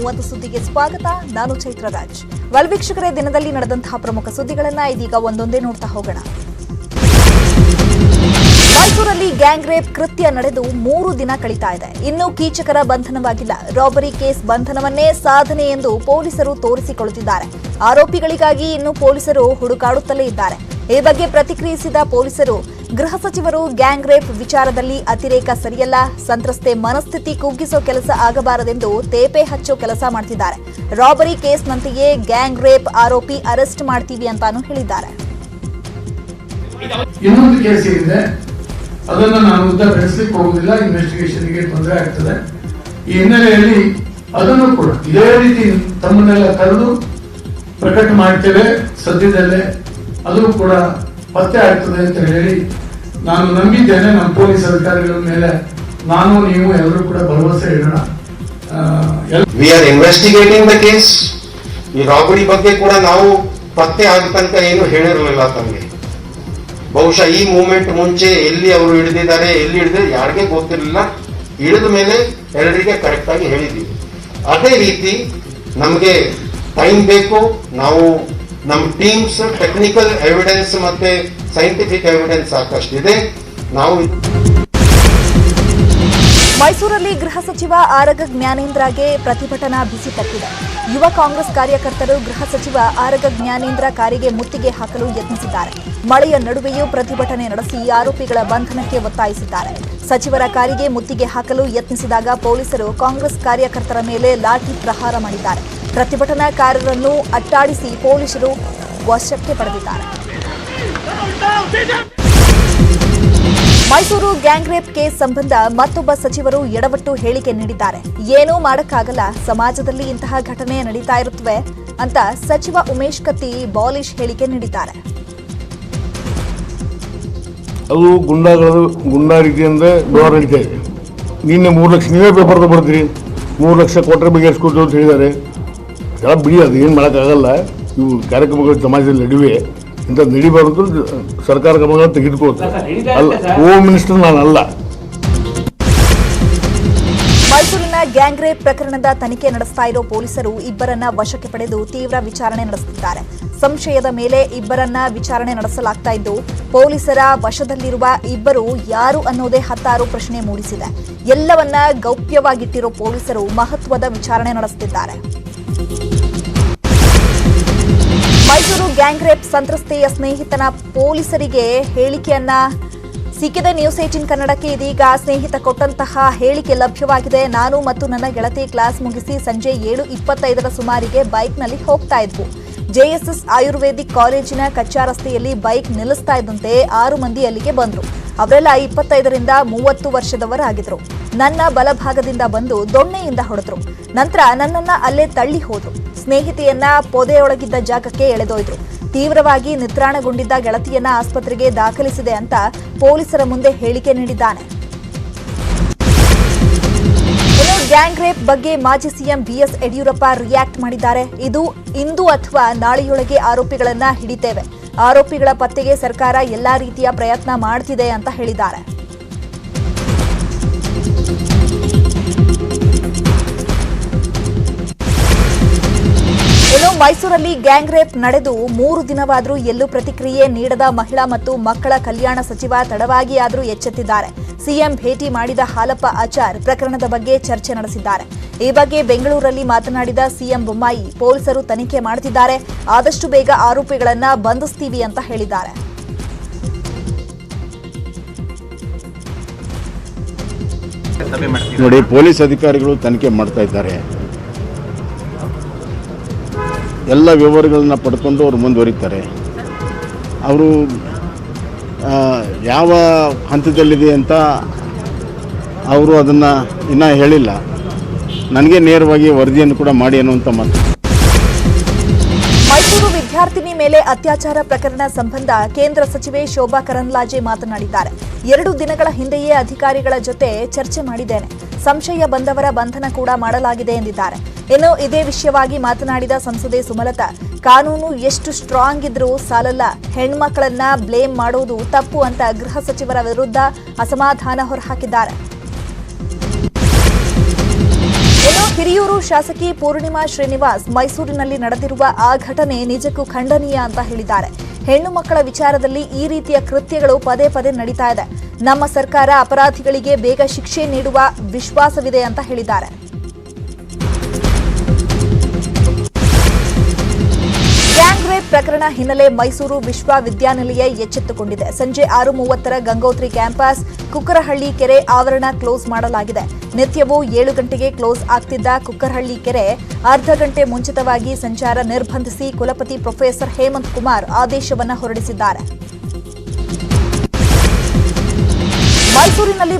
ಮೂವತ್ತು ಸುದ್ದಿಗೆ ಸ್ವಾಗತ. ನಾನು ಚೈತ್ರ ರಾಜ್ ದಿನದಲ್ಲಿ ನಡೆದಂತಹ ಪ್ರಮುಖ ಸುದ್ದಿಗಳನ್ನ ಇದೀಗ ಒಂದೊಂದೇ ನೋಡ್ತಾ ಹೋಗೋಣ. ಮೈಸೂರಲ್ಲಿ ಗ್ಯಾಂಗ್ ರೇಪ್ ಕೃತ್ಯ ನಡೆದು ಮೂರು ದಿನ ಕಳೀತಾ ಇದೆ. ಇನ್ನೂ ಕೀಚಕರ ಬಂಧನವಾಗಿಲ್ಲ. ರಾಬರಿ ಕೇಸ್ ಬಂಧನವನ್ನೇ ಸಾಧನೆ ಎಂದು ಪೊಲೀಸರು ತೋರಿಸಿಕೊಳ್ಳುತ್ತಿದ್ದಾರೆ. ಆರೋಪಿಗಳಿಗಾಗಿ ಇನ್ನು ಪೊಲೀಸರು ಹುಡುಕಾಡುತ್ತಲೇ ಇದ್ದಾರೆ. ಈ ಬಗ್ಗೆ ಪ್ರತಿಕ್ರಿಯಿಸಿದ ಪೊಲೀಸರು, ಗೃಹ ಸಚಿವರು ಗ್ಯಾಂಗ್ ರೇಪ್ ವಿಚಾರದಲ್ಲಿ ಅತಿರೇಕ ಸರಿಯಲ್ಲ, ಸಂತ್ರಸ್ತೆ ಮನಸ್ಥಿತಿ ಕುಗ್ಗಿಸೋ ಕೆಲಸ ಆಗಬಾರದೆಂದು ತೇಪೆ ಹಚ್ಚೋ ಕೆಲಸ ಮಾಡ್ತಿದ್ದಾರೆ. ರಾಬರಿ ಕೇಸ್ನಂತೆಯೇ ಗ್ಯಾಂಗ್ ರೇಪ್ ಆರೋಪಿ ಅರೆಸ್ಟ್ ಮಾಡ್ತೀವಿ ಅಂತಾನು ಹೇಳಿದ್ದಾರೆ. ಇನ್ನೊಂದು ಕೇಸ್ ಇದೆ ಅದನ್ನು ನಾನು ಉದ್ದ ಬೆಳೆಸಲಿಕ್ಕೆ ಹೋಗುದಿಲ್ಲ ಇನ್ವೆಸ್ಟಿಗೇಷನ್ಗೆ ತೊಂದರೆ ಆಗ್ತದೆ. ಈ ಹಿನ್ನೆಲೆಯಲ್ಲಿ ಅದನ್ನು ಕೂಡ ಇದೇ ರೀತಿ ತಮ್ಮನ್ನೆಲ್ಲ ಕರೆದು ಪ್ರಕಟ ಮಾಡ್ತೇವೆ. ಸದ್ಯದಲ್ಲೇ ಅದು ಕೂಡ ಪತ್ತೆ ಆಗ್ತದೆ ಅಂತ ಹೇಳಿ ನಾನು ನಂಬಿದ್ದೇನೆ ನಮ್ಮ ಪೊಲೀಸ್ ಅಧಿಕಾರಿಗಳ ಮೇಲೆ. ನಾನು, ನೀವು ಎಲ್ಲರೂ ಕೂಡ ಭರವಸೆ ಇಡೋಣ. We are investigating the case ಈ ರಾಬರಿ ಬಗ್ಗೆ ಕೂಡ ನಾವು ಪತ್ತೆ ಆದ ತನಕ ಏನು ಹೇಳಿರಲಿಲ್ಲ ತಮಗೆ. ಬಹುಶಃ ಈ ಮೂಮೆಂಟ್ ಮುಂಚೆ ಎಲ್ಲಿ ಅವರು ಹಿಡಿದಿದ್ದಾರೆ, ಎಲ್ಲಿ ಹಿಡಿದ್ರೆ ಯಾರಿಗೆ ಗೊತ್ತಿರಲಿಲ್ಲ. ಹಿಡಿದ ಮೇಲೆ ಎಲ್ಲರಿಗೆ ಕರೆಕ್ಟಾಗಿ ಹೇಳಿದ್ದೀವಿ. ಅದೇ ರೀತಿ ನಮಗೆ ಟೈಮ್ ಬೇಕು. ನಾವು ನಮ್ಮ ಟೀಮ್ಸ್ ಟೆಕ್ನಿಕಲ್ ಎವಿಡೆನ್ಸ್ ಮತ್ತೆ ಸೈಂಟಿಫಿಕ್ ಎವಿಡೆನ್ಸ್ ಸಾಕಷ್ಟಿದೆ. ನಾವು ಮೈಸೂರಲ್ಲಿ ಗೃಹ ಸಚಿವ ಆರಗ ಜ್ಞಾನೇಂದ್ರಗೆ ಪ್ರತಿಭಟನಾ ಬಿಸಿ ತಟ್ಟಿದೆ ಯುವ ಕಾಂಗ್ರೆಸ್ ಕಾರ್ಯಕರ್ತರು ಗೃಹ ಸಚಿವ ಆರಗ ಜ್ಞಾನೇಂದ್ರ ಕಾರಿಗೆ ಮುತ್ತಿಗೆ ಹಾಕಲು ಯತ್ನಿಸಿದ್ದಾರೆ. ಮಳೆಯ ನಡುವೆಯೂ ಪ್ರತಿಭಟನೆ ನಡೆಸಿ ಆರೋಪಿಗಳ ಬಂಧನಕ್ಕೆ ಒತ್ತಾಯಿಸಿದ್ದಾರೆ. ಸಚಿವರ ಕಾರಿಗೆ ಮುತ್ತಿಗೆ ಹಾಕಲು ಯತ್ನಿಸಿದಾಗ ಪೊಲೀಸರು ಕಾಂಗ್ರೆಸ್ ಕಾರ್ಯಕರ್ತರ ಮೇಲೆ ಲಾಠಿ ಪ್ರಹಾರ ಮಾಡಿದ್ದಾರೆ. ಪ್ರತಿಭಟನಾಕಾರರನ್ನು ಅಟ್ಟಾಡಿಸಿ ಪೊಲೀಸರು ವಶಕ್ಕೆ ಪಡೆದಿದ್ದಾರೆ. ಮೈಸೂರು ಗ್ಯಾಂಗ್ ರೇಪ್ ಕೇಸ್ ಸಂಬಂಧ ಮತ್ತೊಬ್ಬ ಸಚಿವರು ಎಡವಟ್ಟು ಹೇಳಿಕೆ ನೀಡಿದ್ದಾರೆ. ಏನೂ ಮಾಡಕ್ಕಾಗಲ್ಲ, ಸಮಾಜದಲ್ಲಿ ಇಂತಹ ಘಟನೆ ನಡೀತಾ ಇರುತ್ತವೆ ಅಂತ ಸಚಿವ ಉಮೇಶ್ ಕತ್ತಿ ಬಾಲಿಶ್ ಹೇಳಿಕೆ ನೀಡಿದ್ದಾರೆ. ಅದು ಗುಂಡಾಗಳು ಗುಂಡಾರಿಕೆ ಅಂದ್ರೆ ನಡೀತಾ ಇದೆ ನಿನ್ನೆ ಮೂರು ಲಕ್ಷ, ನೀವೇ ಪೇಪರ್ ತಗೊಳ್ತೀರಿ. ಮೂರು ಲಕ್ಷ ಕೊಟ್ಟರೆ ಬಗೆಹರಿಸ್ಕೊಡ್ತೀವಿ ಅಂತ ಹೇಳಿದ್ದಾರೆ. ಎಲ್ಲ ಬಿಡಿ ಅದು ಏನು ಮಾಡೋಕ್ಕಾಗಲ್ಲ. ಇವು ಕಾರ್ಯಕ್ರಮಗಳು ಸಮಾಜದಲ್ಲಿ ನಡುವೆ. ಇಂಥ ನಡಿಬಾರ್ದು ಸರ್ಕಾರ ಕ್ರಮಗಳನ್ನು ತೆಗೆದುಕೊಳ್ತಾರೆ ಅಲ್ಲ ಹೋಮ್ ಮಿನಿಸ್ಟರ್ ನಾನಲ್ಲ. ಅಲ್ಲ ಮೈಸೂರಿನ ಗ್ಯಾಂಗ್ ರೇಪ್ ಪ್ರಕರಣದ ತನಿಖೆ ನಡೆಸ್ತಾ ಇರೋ ಪೊಲೀಸರು ಇಬ್ಬರನ್ನ ವಶಕ್ಕೆ ಪಡೆದು ತೀವ್ರ ವಿಚಾರಣೆ ನಡೆಸುತ್ತಿದ್ದಾರೆ. ಸಂಶಯದ ಮೇಲೆ ಇಬ್ಬರನ್ನ ವಿಚಾರಣೆ ನಡೆಸಲಾಗ್ತಾ ಇದ್ದು ಪೊಲೀಸರ ವಶದಲ್ಲಿರುವ ಇಬ್ಬರು ಯಾರು ಅನ್ನೋದೇ ಹತ್ತಾರು ಪ್ರಶ್ನೆ ಮೂಡಿಸಿದೆ. ಎಲ್ಲವನ್ನ ಗೌಪ್ಯವಾಗಿಟ್ಟಿರೋ ಪೊಲೀಸರು ಮಹತ್ವದ ವಿಚಾರಣೆ ನಡೆಸುತ್ತಿದ್ದಾರೆ ಮೈಸೂರು ಗ್ಯಾಂಗ್ ರೇಪ್ ಸಂತ್ರಸ್ತೆಯ ಸ್ನೇಹಿತನ ಪೊಲೀಸರಿಗೆ ಹೇಳಿಕೆಯನ್ನ ಸಿಕ್ಕಿದೆ ನ್ಯೂಸ್ ಏಟಿನ್ ಕನ್ನಡಕ್ಕೆ ಇದೀಗ ಸ್ನೇಹಿತ ಕೊಟ್ಟಂತಹ ಹೇಳಿಕೆ ಲಭ್ಯವಾಗಿದೆ. ನಾನು ಮತ್ತು ನನ್ನ ಗೆಳತಿ ಕ್ಲಾಸ್ ಮುಗಿಸಿ ಸಂಜೆ ಏಳು ಇಪ್ಪತ್ತೈದರ ಸುಮಾರಿಗೆ ಬೈಕ್ನಲ್ಲಿ ಹೋಗ್ತಾ ಇದ್ವು. ಜೆಎಸ್ಎಸ್ ಆಯುರ್ವೇದಿಕ್ ಕಾಲೇಜಿನ ಕಚ್ಚಾ ರಸ್ತೆಯಲ್ಲಿ ಬೈಕ್ ನಿಲ್ಲಿಸ್ತಾ ಇದ್ದಂತೆ ಆರು ಮಂದಿ ಅಲ್ಲಿಗೆ ಬಂದ್ರು. ಅವರೆಲ್ಲ ಇಪ್ಪತ್ತೈದರಿಂದ ಮೂವತ್ತು ವರ್ಷದವರಾಗಿದ್ರು. ನನ್ನ ಬಲಭಾಗದಿಂದ ಬಂದು ದೊಣ್ಣೆಯಿಂದ ಹೊಡೆದ್ರು. ನಂತರ ನನ್ನನ್ನ ಅಲ್ಲೇ ತಳ್ಳಿ ಹೋದ್ರು. ಸ್ನೇಹಿತೆಯನ್ನ ಪೊದೆಯೊಳಗಿದ್ದ ಜಾಗಕ್ಕೆ ಎಳೆದೊಯ್ದ್ರು. ತೀವ್ರವಾಗಿ ನಿತ್ರಾಣಗೊಂಡಿದ್ದ ಗೆಳತಿಯನ್ನ ಆಸ್ಪತ್ರೆಗೆ ದಾಖಲಿಸಿದೆ ಅಂತ ಪೊಲೀಸರ ಮುಂದೆ ಹೇಳಿಕೆ ನೀಡಿದ್ದಾನೆ. ಗ್ಯಾಂಗ್ ರೇಪ್ ಬಗ್ಗೆ ಮಾಜಿ ಸಿಎಂ ಬಿಎಸ್ ಯಡಿಯೂರಪ್ಪ ರಿಯಾಕ್ಟ್ ಮಾಡಿದ್ದಾರೆ. ಇದು ಇಂದು ಅಥವಾ ನಾಳೆಯೊಳಗೆ ಆರೋಪಿಗಳನ್ನ ಹಿಡಿತೇವೆ. ಆರೋಪಿಗಳ ಪತ್ತೆಗೆ ಸರ್ಕಾರ ಎಲ್ಲಾ ರೀತಿಯ ಪ್ರಯತ್ನ ಮಾಡ್ತಿದೆ ಅಂತ ಹೇಳಿದ್ದಾರೆ. ಮೈಸೂರಲ್ಲಿ ಗ್ಯಾಂಗ್ ರೇಪ್ ನಡೆದು ಮೂರು ದಿನವಾದರೂ ಎಲ್ಲೂ ಪ್ರತಿಕ್ರಿಯೆ ನೀಡದ ಮಹಿಳಾ ಮತ್ತು ಮಕ್ಕಳ ಕಲ್ಯಾಣ ಸಚಿವ ತಡವಾಗಿ ಆದರೂ ಎಚ್ಚೆತ್ತಿದ್ದಾರೆ. ಸಿಎಂ ಭೇಟಿ ಮಾಡಿದ ಹಾಲಪ್ಪ ಆಚಾರ್ ಪ್ರಕರಣದ ಬಗ್ಗೆ ಚರ್ಚೆ ನಡೆಸಿದ್ದಾರೆ. ಈ ಬಗ್ಗೆ ಬೆಂಗಳೂರಲ್ಲಿ ಮಾತನಾಡಿದ ಸಿಎಂ ಬೊಮ್ಮಾಯಿ ಪೊಲೀಸರು ತನಿಖೆ ಮಾಡುತ್ತಿದ್ದಾರೆ. ಆದಷ್ಟು ಬೇಗ ಆರೋಪಿಗಳನ್ನು ಬಂಧಿಸ್ತೀವಿ ಅಂತ ಹೇಳಿದ್ದಾರೆ. ನೋಡಿ ಪೊಲೀಸ್ ಅಧಿಕಾರಿಗಳು ತನಿಖೆ ಮಾಡ್ತಾ ಇದ್ದಾರೆ. ಎಲ್ಲ ವಿವರಗಳನ್ನ ಪಡ್ಕೊಂಡು ಅವ್ರು ಮುಂದುವರಿತಾರೆ. ಅವರು ಯಾವ ಹಂತದಲ್ಲಿದೆ ಅಂತ ಅವರು ಅದನ್ನು ಇನ್ನೂ ಹೇಳಿಲ್ಲ. ನನಗೆ ನೇರವಾಗಿ ವರದಿಯನ್ನು ಕೂಡ ಮಾಡಿ ಅನ್ನುವಂಥ ಮಾತು. ಮೈಸೂರು ವಿದ್ಯಾರ್ಥಿನಿ ಮೇಲೆ ಅತ್ಯಾಚಾರ ಪ್ರಕರಣ ಸಂಬಂಧ ಕೇಂದ್ರ ಸಚಿವೆ ಶೋಭಾ ಕರಂದ್ಲಾಜೆ ಮಾತನಾಡಿದ್ದಾರೆ. ಎರಡು ದಿನಗಳ ಹಿಂದೆಯೇ ಅಧಿಕಾರಿಗಳ ಜೊತೆ ಚರ್ಚೆ ಮಾಡಿದ್ದೇನೆ. ಸಂಶಯ ಬಂದವರ ಬಂಧನ ಕೂಡ ಮಾಡಲಾಗಿದೆ ಎಂದಿದ್ದಾರೆ. ಇನ್ನು ಇದೇ ವಿಷಯವಾಗಿ ಮಾತನಾಡಿದ ಸಂಸದೆ ಸುಮಲತಾ, ಕಾನೂನು ಎಷ್ಟು ಸ್ಟ್ರಾಂಗ್ ಇದ್ರೂ ಸಾಲಲ್ಲ. ಹೆಣ್ಮಕ್ಕಳನ್ನ ಬ್ಲೇಮ್ ಮಾಡೋದು ತಪ್ಪು ಅಂತ ಗೃಹ ಸಚಿವರ ವಿರುದ್ಧ ಅಸಮಾಧಾನ ಹೊರಹಾಕಿದ್ದಾರೆ. ಹಿರಿಯೂರು ಶಾಸಕಿ ಪೂರ್ಣಿಮಾ ಶ್ರೀನಿವಾಸ್ ಮೈಸೂರಿನಲ್ಲಿ ನಡೆದಿರುವ ಆ ಘಟನೆ ನಿಜಕ್ಕೂ ಖಂಡನೀಯ ಅಂತ ಹೇಳಿದ್ದಾರೆ. ಹೆಣ್ಣು ಮಕ್ಕಳ ವಿಚಾರದಲ್ಲಿ ಈ ರೀತಿಯ ಕೃತ್ಯಗಳು ಪದೇ ಪದೇ ನಡೀತಾ ಇದೆ. ನಮ್ಮ ಸರ್ಕಾರ ಅಪರಾಧಿಗಳಿಗೆ ಬೇಗ ಶಿಕ್ಷೆ ನೀಡುವ ವಿಶ್ವಾಸವಿದೆ ಅಂತ ಹೇಳಿದ್ದಾರೆ. ಪ್ರಕರಣ ಹಿನ್ನೆಲೆ ಮೈಸೂರು ವಿಶ್ವವಿದ್ಯಾನಿಲಯ ಎಚ್ಚೆತ್ತುಕೊಂಡಿದೆ. ಸಂಜೆ ಆರು ಮೂವತ್ತರ ಗಂಗೋತ್ರಿ ಕ್ಯಾಂಪಸ್, ಕುಕ್ಕರಹಳ್ಳಿ ಕೆರೆ ಆವರಣ ಕ್ಲೋಸ್ ಮಾಡಲಾಗಿದೆ. ನಿತ್ಯವೂ ಏಳು ಗಂಟೆಗೆ ಕ್ಲೋಸ್ ಆಗ್ತಿದ್ದ ಕುಕ್ಕರಹಳ್ಳಿ ಕೆರೆ ಅರ್ಧ ಗಂಟೆ ಮುಂಚಿತವಾಗಿ ಸಂಚಾರ ನಿರ್ಬಂಧಿಸಿ ಕುಲಪತಿ ಪ್ರೊಫೆಸರ್ ಹೇಮಂತ್ ಕುಮಾರ್ ಆದೇಶವನ್ನು ಹೊರಡಿಸಿದ್ದಾರೆ. ಮೈಸೂರಿನಲ್ಲಿ